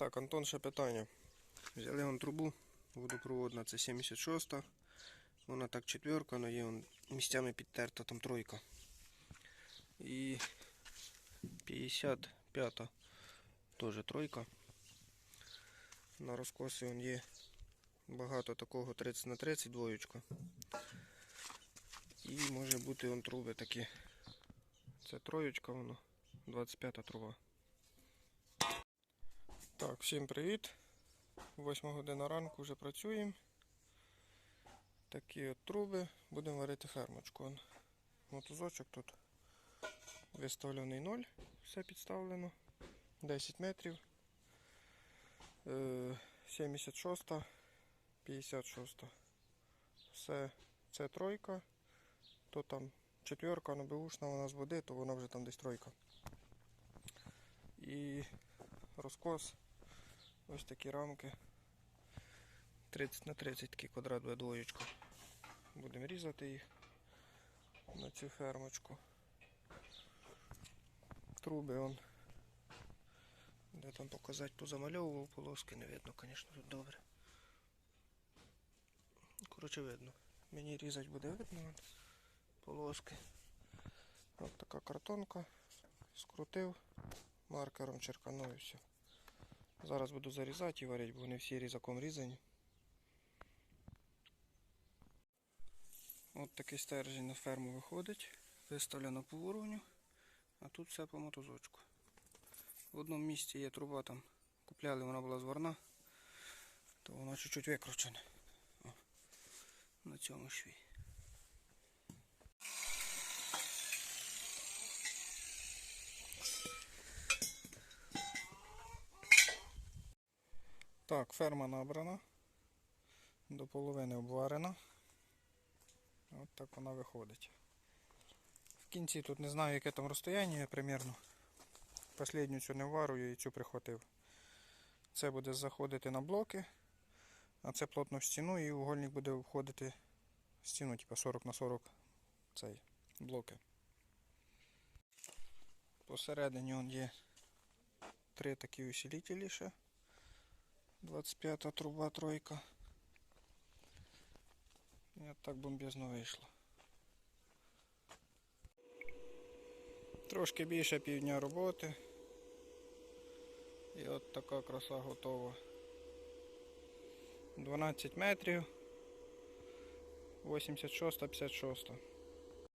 Так, Антон, ще питання. Взяли вон трубу, водопроводна, це 76 Вона так четверка, але є вон місцями підтерта, там тройка. І 55-та теж тройка. На розкосі вон є багато такого 30 на 30 двоєчка. І може бути вон труби такі. Це троєчка воно, 25 труба. Так, всім привіт. 8 година ранку вже працюємо. Такі от труби. Будемо варити фермочку. Мотузочок тут виставлений 0, все підставлено. 10 метрів. Е, 76, 56. Все це тройка. То там четверка, але беушна вона з води, то вона вже там десь тройка. І розкос Ось такі рамки. 30 на 30 такий квадрат буде двоєчка. Будемо різати їх на цю фермочку. Труби он. Де там показати, позамальовував полоски, не видно, звісно, тут добре. Коротше видно. Мені різати буде видно полоски. Ось така картонка. Скрутив, маркером черканув і все. Зараз буду зарізати і варити, бо вони всі різаком різані. От такий стержень на ферму виходить. Виставлено по уровню, а тут все по мотузочку. В одному місці є труба там. Купляли, вона була зварна, то вона чуть-чуть викручена. О, на цьому шві. Так, ферма набрана. До половини обварена. От так вона виходить. В кінці тут не знаю, яке там розстояння я примірно. Последню цю не варую і цю прихватив. Це буде заходити на блоки, а це плотно в стіну і угольник буде входити в стіну, типу 40 на 40 цей блоки. Посередині є три такі усилителі ще. 25 труба тройка. І так бомбезно вийшло. Трошки більше півдня роботи. І от така краса готова. 12 метрів. 86-56.